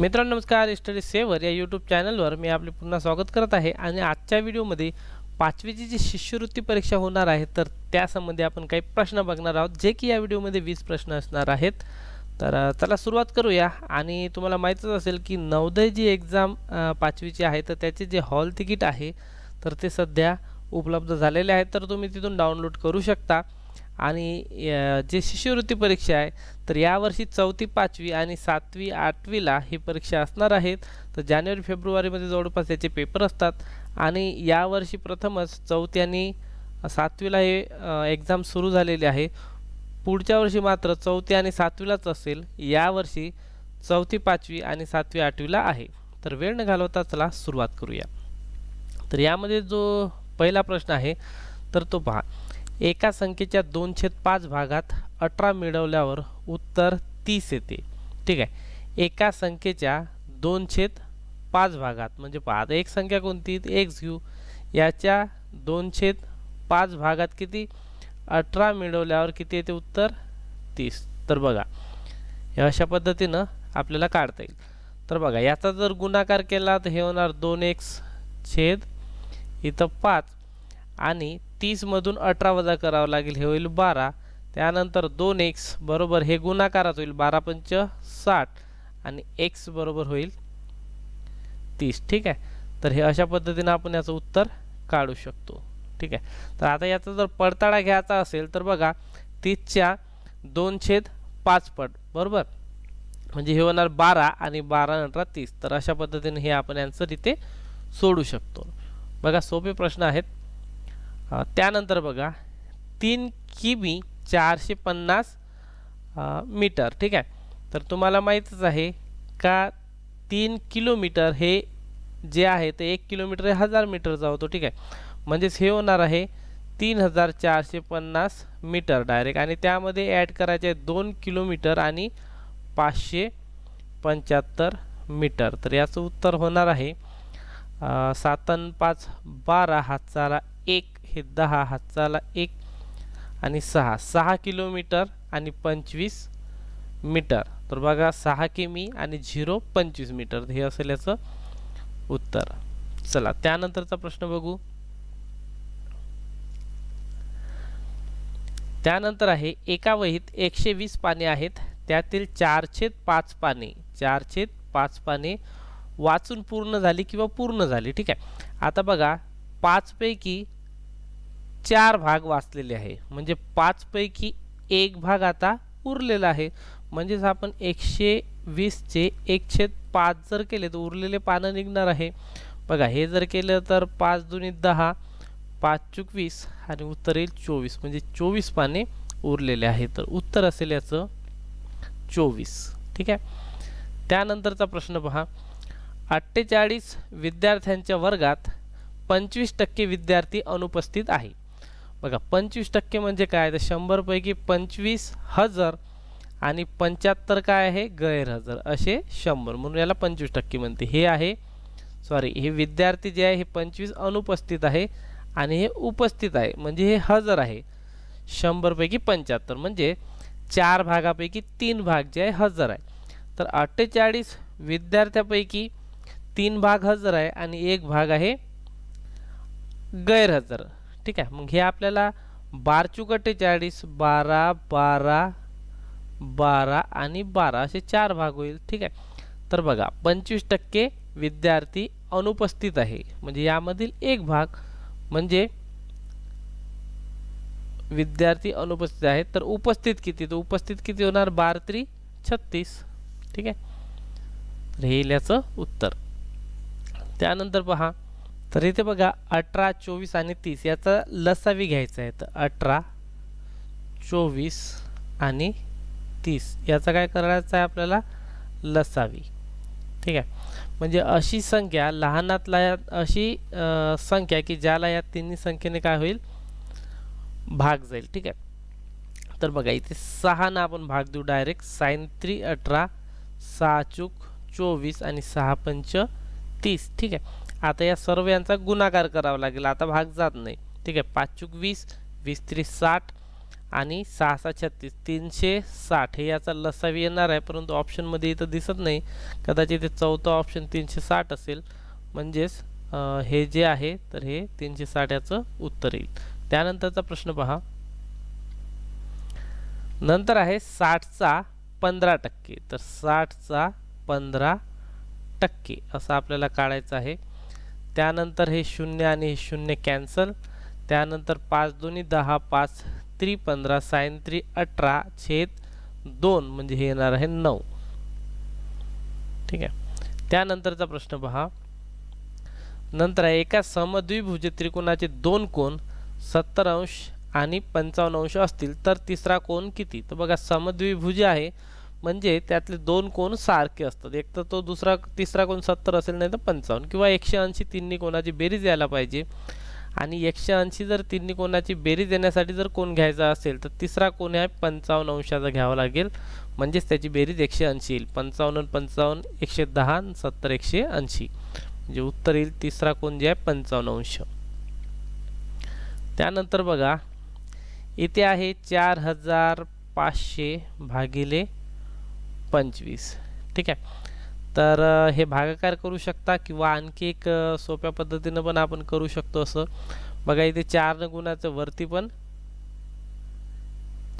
मित्रांनो नमस्कार. Study saver या यूट्यूब चॅनलवर मी आपले पुन्हा स्वागत करत आहे. आणि आजच्या व्हिडिओमध्ये पाचवीची जी शिष्यवृत्ती परीक्षा होणार आहे तर त्यासंबंधी आपण काही प्रश्न बघणार आहोत जे की या व्हिडिओमध्ये वीस प्रश्न असणार आहेत. तर चला सुरुवात करूया. आणि तुम्हाला माहीतच असेल की नवोदय जी एक्झाम पाचवीची आहे तर त्याचे जे हॉल तिकीट आहे तर ते सध्या उपलब्ध झालेले आहेत. तर तुम्ही तिथून डाउनलोड करू शकता. आणि जे शिष्यवृत्ती परीक्षा आहे तर यावर्षी चौथी पाचवी आणि सातवी आठवीला ही परीक्षा असणार आहेत. तर जानेवारी फेब्रुवारीमध्ये जवळपास याचे पेपर असतात. आणि यावर्षी प्रथमच चौथी आणि सातवीला हे एक्झाम सुरू झालेली आहे. पुढच्या वर्षी मात्र चौथी आणि सातवीलाच असेल. यावर्षी चौथी पाचवी आणि सातवी आठवीला आहे. तर वेळ न घालवता चला सुरुवात करूया. तर यामध्ये जो पहिला प्रश्न आहे तर तो पहा. एका संख्येच्या दोन छेद पाच भागात अठरा मिळवल्यावर उत्तर तीस येते. ठीक आहे? एका संख्येच्या दोन छेद पाच भागात म्हणजे पहा आता एक संख्या कोणती? एक्स घेऊ. याच्या दोन छेद पाच भागात किती? अठरा मिळवल्यावर किती येते उत्तर? तीस. तर बघा हे अशा पद्धतीनं आपल्याला काढता येईल. तर बघा याचा जर गुणाकार केला तर हे होणार दोन एक्स छेद इथं पाच आणि तीसमधून अठरा वजा करावं लागेल हे होईल बारा. त्यानंतर दोन एक्स बरोबर हे गुणाकारात होईल बारा पंच साठ आणि एक्स बरोबर होईल तीस. ठीक आहे? तर हे अशा पद्धतीनं आपण याचं उत्तर काढू शकतो. ठीक आहे? तर आता याचा जर पडताळा घ्यायचा असेल तर बघा तीसच्या दोन छेद पाच पट बरोबर? म्हणजे हे होणार बारा आणि बारा नंतर तीस. तर अशा पद्धतीने हे आपण यांचं इथे सोडू शकतो. बघा सोपे प्रश्न आहेत. त्यानंतर बघा तीन किमी चारशे पन्नास मीटर ठीक आहे? तर तुम्हाला माहीतच आहे का तीन किलोमीटर हे जे आहे ते एक किलोमीटर हे हजार मीटरचा होतो ठीक आहे? म्हणजेच हे होणार आहे तीन हजार चारशे पन्नास मीटर डायरेक्ट आणि त्यामध्ये ॲड करायचे आहे दोन किलोमीटर आणि पाचशे पंच्याहत्तर मीटर. तर याचं उत्तर होणार आहे सातन पाच बारा हातचाला एक. हे दहा हातचाला एक आणि सहा. सहा किलोमीटर आणि पंचवीस मीटर. तर बघा सहा किमी आणि झिरो पंचवीस मीटर. हे असेल याचं उत्तर. चला त्यानंतरचा प्रश्न बघू. त्यानंतर आहे एका वहीत एकशे वीस पाने आहेत. त्यातील चारशे पाच पाने. चारशे पाच पाने वाचून पूर्ण झाली किंवा पूर्ण झाली. ठीक आहे. आता बघा पाचपैकी चार भाग वाचलेले आहे. म्हणजे पाचपैकी एक भाग आता उरलेला आहे. म्हणजेच आपण एकशे वीसचे एकशे पाच जर केले तर उरलेले पानं निघणार आहे. बघा हे जर केलं तर पाच दुनी दहा पाच चुकवीस आणि उत्तर येईल चोवीस. म्हणजे चोवीस पाने उरलेले आहे तर उत्तर असेल याचं चोवीस. ठीक आहे? त्यानंतरचा प्रश्न पहा. अठ्ठेचाळीस विद्यार्थ्यांच्या वर्गात पंचवीस टक्के विद्यार्थी अनुपस्थित आहे. बघा पंचवीस टक्के म्हणजे काय? तर शंभरपैकी पंचवीस हजार आणि पंच्याहत्तर काय आहे? गैरहजर. असे शंभर. म्हणून याला पंचवीस टक्के म्हणते. हे आहे सॉरी हे विद्यार्थी जे आहे हे पंचवीस अनुपस्थित आहे आणि हे उपस्थित आहे. म्हणजे हे हजर आहे. शंभरपैकी पंच्याहत्तर. म्हणजे चार भागापैकी तीन भाग जे आहे हजर आहे. तर अठ्ठेचाळीस विद्यार्थ्यापैकी तीन भाग हजर आहे आणि एक भाग आहे गैरहजर. ठीक आहे. मग हे आपल्याला बारचूक अठ्ठेचाळीस बारा बारा बारा आणि बारा असे चार भाग होईल. ठीक आहे. तर बघा पंचवीस टक्के विद्यार्थी अनुपस्थित आहे. म्हणजे यामधील एक भाग म्हणजे विद्यार्थी अनुपस्थित आहेत. तर उपस्थित किती? तर उपस्थित किती होणार? बारा त्री छत्तीस. ठीक आहे. तर हे याचं उत्तर. त्यानंतर पहा तर इथे बघा अठरा चोवीस आणि तीस याचा लसावी घ्यायचा आहे. तर अठरा चोवीस आणि तीस याचा काय करायचं आहे आपल्याला? लसावी. ठीक आहे? म्हणजे अशी संख्या लहानातला यात अशी संख्या की ज्याला या तिन्ही संख्येने काय होईल? भाग जाईल. ठीक आहे? तर बघा इथे सहानं आपण भाग देऊ डायरेक्ट साईन थ्री अठरा सहा चूक चोवीस आणि सहा पंच तीस. ठीक आहे? आता या सर्व यांचा गुणाकार करावा लागेल. आता भाग जात नाही. ठीक आहे. पाच चूक वीस वीस त्रीस साठ आणि सहा सहा छत्तीस. तीनशे साठ. हे याचा लसावी येणार आहे. परंतु ऑप्शनमध्ये इथं दिसत नाही. कदाचित ते चौथा ऑप्शन तीनशे साठ असेल. म्हणजेच हे जे आहे तर हे तीनशे साठ याचं उत्तर येईल. त्यानंतरचा प्रश्न पहा. नंतर आहे साठचा पंधरा टक्के. तर साठचा पंधरा टक्के. असं आपल्याला काढायचं आहे. त्यानंतर हे शून्य आणि हे शून्य कॅन्सल. त्यानंतर पाच दोन्ही दहा पाच त्री पंधरा साईन त्री अठरा छेद दोन म्हणजे हे येणार आहे नऊ. ठीक आहे. त्यानंतरचा प्रश्न पहा. नंतर आहे एका समद्विभुज त्रिकोणाचे दोन कोण सत्तर अंश आणि पंचावन्न अंश असतील तर तिसरा कोण किती? तर बघा समद्विभुज आहे म्हणजे त्यातले दोन कोण सारखे असतात. एक तर तो दुसरा तिसरा कोण सत्तर असेल नाही तर पंचावन्न किंवा एकशे ऐंशी तिन्ही कोणाची बेरीज यायला पाहिजे. आणि एकशे ऐंशी जर तिन्ही कोणाची बेरीज येण्यासाठी जर कोण घ्यायचा असेल तर तिसरा कोण आहे? पंचावन्न अंशाचा घ्यावा लागेल. म्हणजेच त्याची बेरीज एकशे ऐंशी येईल. पंचावन्न पंचावन्न एकशे दहा सत्तर एकशे ऐंशी. म्हणजे उत्तर येईल तिसरा कोण जे आहे? पंचावन्न अंश. त्यानंतर बघा इथे आहे चार हजार पाचशे भागिले पंचवीस. ठीक आहे. तर हे भागाकार करू शकता किंवा आणखी एक सोप्या पद्धतीनं पण आपण करू शकतो असं. बघा इथे चारनं गुणाचं वरती पण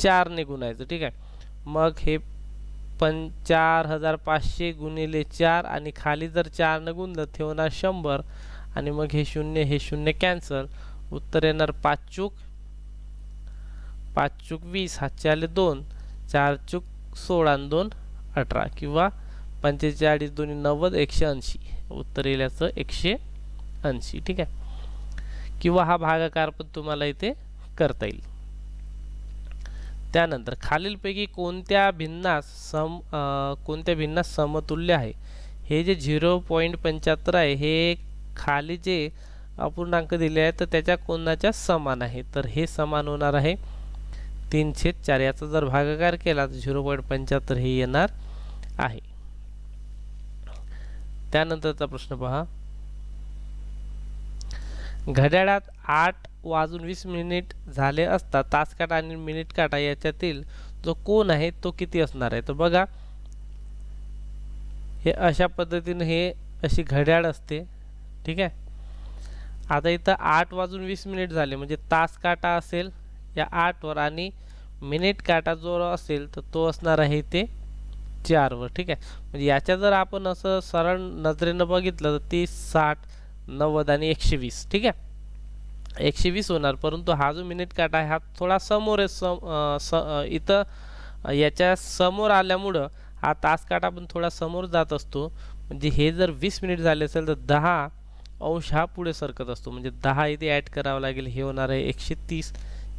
चारने गुणायचं ठीक आहे. मग हे पण चार हजार पाचशे गुणिले चार आणि खाली जर चारनं गुणलं ते होणार शंभर. आणि मग हे शून्य हे शून्य कॅन्सल. उत्तर येणार पाच चूक. पाच चूक वीस हातचे आले दोन. चार चूक सोळा दोन. अठरा किंवा पंचेचाळीस दोन्ही नव्वद एकशे ऐंशी. उत्तर येईल याचं एकशे ऐंशी ठीक आहे? किंवा हा भागाकार पण तुम्हाला इथे करता येईल. त्यानंतर खालीलपैकी कोणत्या भिन्नास सम कोणत्या भिन्नास समतुल्य आहे? हे जे झिरो पॉईंट पंच्याहत्तर आहे हे खाली जे अपूर्णांक दिले आहे तर त्याच्या कोणाच्या समान आहे. तर हे समान होणार आहे तीनशे चार. याचा जर भागाकार केला तर झिरो पॉईंट पंच्याहत्तर हे येणार आहे. त्यानंतरचा प्रश्न पहा. घड्याळात आठ वाजून वीस मिनिट झाले असता तास काटा आणि मिनिट काटा याच्यातील जो कोण आहे तो किती असणार आहे? तर बघा हे अशा पद्धतीने हे अशी घड्याळ असते. ठीक आहे? आता इथं आठ वाजून वीस मिनिट झाले म्हणजे तास काटा असेल या आठवर आणि मिनिट काटा जो असेल तर तो असणार आहे इथे चारवर ठीक आहे? म्हणजे याच्या जर आपण असं सरळ नजरेनं बघितलं तर ती साठ नव्वद आणि एकशे वीस ठीक आहे? एकशे वीस होणार परंतु हा जो मिनिट काटा आहे हा थोडा समोर आहे सम स इथं याच्या समोर आल्यामुळं हा तास काटा पण थोडा समोर जात असतो. म्हणजे हे जर वीस मिनिट झाले असेल तर दहा अंश हा पुढे सरकत असतो. म्हणजे दहा इथे ॲड करावं लागेल हे होणार आहे एकशे तीस.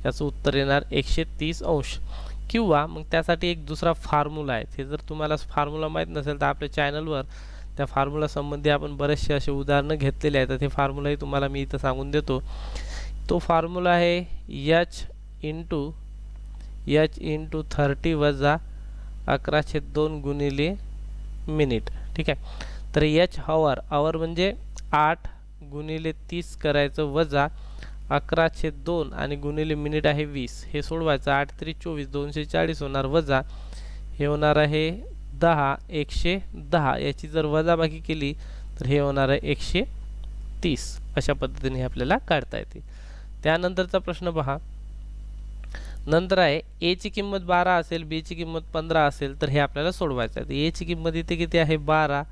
याचं उत्तर येणार एकशे तीस अंश. किंवा मग त्यासाठी एक दुसरा फॉर्म्युला आहे. ते जर तुम्हाला फॉर्म्युला माहीत नसेल तर आपल्या चॅनलवर त्या फॉर्म्युला संबंधी आपण बरेचसे असे उदाहरणं घेतलेले आहेत. तर ते फॉर्म्युलाही तुम्हाला मी इथं सांगून देतो. तो फॉर्म्युला आहे H into H into thirty वजा अकराशे दोन गुणिले मिनिट ठीक आहे? तर यच हवर आवर म्हणजे आठ गुणिले तीस करायचं वजा अकराशे दोन आणि गुणिले मिनिट आहे वीस. हे सोडवायचं आठ तरी चोवीस दोनशे चाळीस होणार वजा. हे होणार आहे दहा एकशे दहा. याची जर वजाबाकी केली तर हे होणार आहे एकशे तीस. अशा पद्धतीने हे आपल्याला काढता येते. त्यानंतरचा प्रश्न पहा. नंतर आहे एची किंमत बारा असेल बीची किंमत पंधरा असेल तर हे आपल्याला सोडवायचं आहे. एची किंमत इथे किती आहे? बारा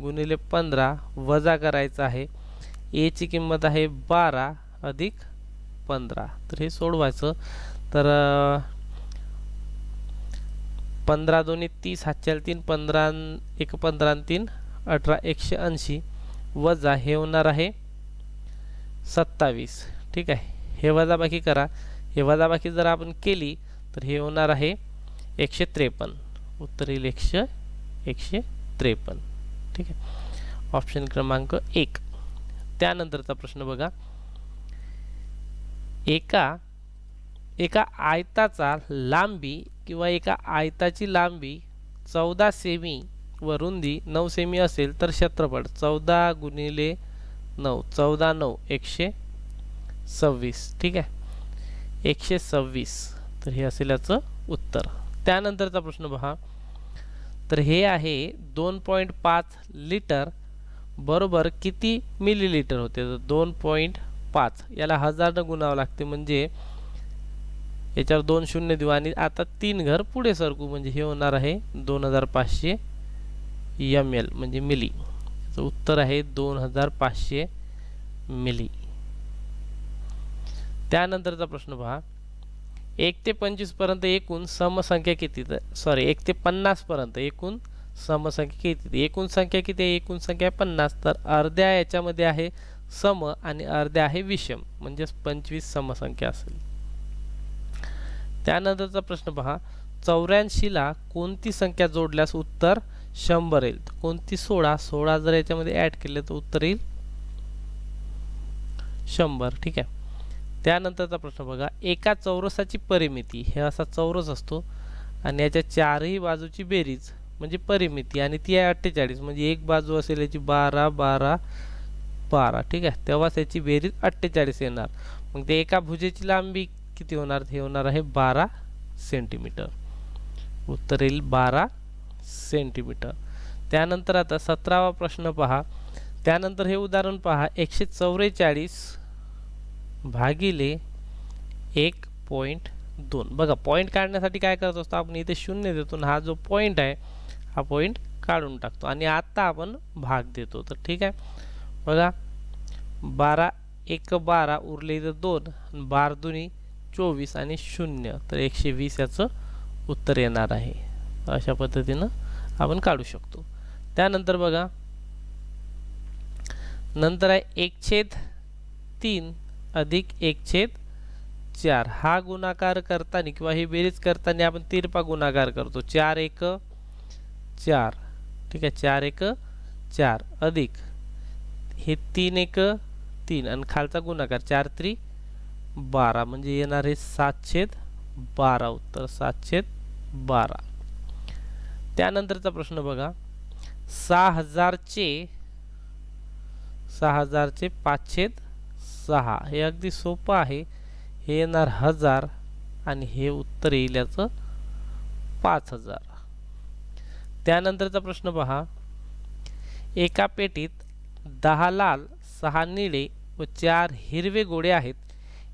गुणिले पंधरा वजा करायचं आहे. एची किंमत आहे बारा अधिक पंधरा. तर हे सोडवायचं. तर पंधरा दोन्ही तीस हातच्याला तीन पंधरा एक पंधरा तीन अठरा एकशे ऐंशी. वजा हे होणार आहे सत्तावीस. ठीक आहे. हे वजाबाकी करा. हे वजाबाकी जर आपण केली तर हे होणार आहे एकशे त्रेपन्न. उत्तर येईल एकशे एकशे त्रेपन्न. ठीक आहे. ऑप्शन क्रमांक एक. त्यानंतरचा प्रश्न बघा. एका एका आयताचा लांबी किंवा एका आयताची लांबी चौदा सेमी व रुंदी नऊ सेमी असेल तर क्षेत्रफळ चौदा गुणिले नऊ चौदा नऊ एकशे सव्वीस. ठीक आहे? एकशे सव्वीस. तर हे असेल याचं उत्तर. त्यानंतरचा प्रश्न पहा तर हे आहे दोन पॉईंट पाच लिटर बरोबर किती मिलीलिटर होते? तर दोन पॉईंट पाच. याला हजारनं गुणावं लागते म्हणजे याच्यावर दोन शून्य देऊ. आणि आता तीन घर पुढे सरकू म्हणजे हे होणार आहे दोन हजार पाचशे एम एल म्हणजे मिली. याचं उत्तर आहे दोन हजार पाचशे मिली. त्यानंतरचा प्रश्न पहा. एक ते पंचवीसपर्यंत एकूण समसंख्या किती तर सॉरी एक ते पन्नासपर्यंत एकूण समसंख्या किती एकूण संख्या किती आहे? एकूण संख्या पन्नास. तर अर्ध्या याच्यामध्ये आहे सम आणि अर्ध्या आहे विषम म्हणजेच पंचवीस समसंख्या असेल. त्यानंतरचा प्रश्न पहा चौऱ्याऐंशीला कोणती संख्या जोडल्यास उत्तर शंभर येईल? कोणती सोळा सोळा जर याच्यामध्ये ॲड केले तर उत्तर येईल शंभर ठीक आहे. त्यानंतरचा प्रश्न बघा एका चौरसाची परिमिती हे असा चौरस असतो आणि याच्या चारही बाजूची बेरीज म्हणजे परिमिती आणि ती आहे अठ्ठेचाळीस म्हणजे एक बाजू असेल याची बारा बारा बारा ठीक आहे? तेव्हाच याची बेरीज अठ्ठेचाळीस येणार. मग ते एका भुजेची लांबी किती होणार? हे होणार आहे बारा सेंटीमीटर. उत्तर येईल बारा सेंटीमीटर. त्यानंतर आता सतरावा प्रश्न पहा. त्यानंतर हे उदाहरण पहा. एकशे चौवेचाळीस भागिले एक पॉईंट दोन. बघा पॉईंट काढण्यासाठी काय करत असतो? आपण इथे शून्य देतो आणि हा जो पॉईंट आहे हा पॉईंट काढून टाकतो. आणि आत्ता आपण भाग देतो. तर ठीक आहे? बघा. बारा एक बारा उरले तर दोन. बार दोन्ही चोवीस आणि शून्य. तर एकशे वीस याचं उत्तर येणार आहे. अशा पद्धतीनं आपण काढू शकतो. त्यानंतर बघा. नंतर आहे एक छेद तीन अधिक एक छेद चार. हा गुणाकार करताना किंवा ही बेरीज करताना आपण तिरपा गुणाकार करतो. चार एक चार. ठीक आहे? चार एक चार अधिक हे तीन एक तीन. आणि खालचा गुणाकार चार त्री बारा. म्हणजे येणार आहे सातशेत बारा. उत्तर सातशेत बारा. त्यानंतरचा प्रश्न बघा. सहा हजारचे सहा हजारचे पाचशेत सहा. हे अगदी सोपं आहे. हे येणार हजार आणि हे उत्तर येईल याचं पाच हजार. त्यानंतरचा प्रश्न पहा एका पेटीत दहा लाल सहा निळे व चार हिरवे गोळे आहेत.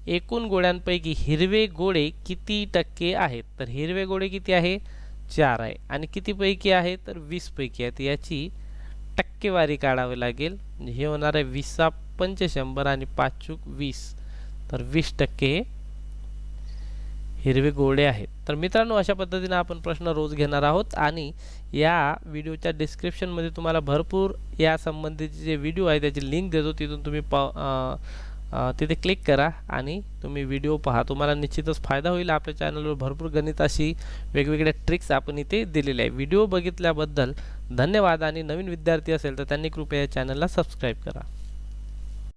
एकूण गोळ्यांपैकी हिरवे गोळे किती टक्के आहेत? तर हिरवे गोळे किती आहे? चार आहे. आणि कितीपैकी आहे? तर वीसपैकी आहेत. याची टक्केवारी काढावी लागेल. हे होणार आहे वीसा पंचशंभर आणि पाचूक वीस. तर वीस टक्के हे हिरवे गोळे आहेत. तर मित्रांनो अशा पद्धतीनं आपण प्रश्न रोज घेणार आहोत आणि या व्हिडिओच्या डिस्क्रिप्शनमध्ये तुम्हाला भरपूर या संबंधीचे जे व्हिडिओ आहे त्याची लिंक देतो तिथून तुम्ही प तिथे क्लिक करा आणि तुम्ही व्हिडिओ पहा. तुम्हाला निश्चितच फायदा होईल. आपल्या चॅनलवर भरपूर गणिताशी वेगवेगळ्या ट्रिक्स आपण इथे दिलेल्या आहे व्हिडिओ बघितल्याबद्दल धन्यवाद आणि नवीन विद्यार्थी असेल तर त्यांनी कृपया या चॅनलला सबस्क्राईब करा.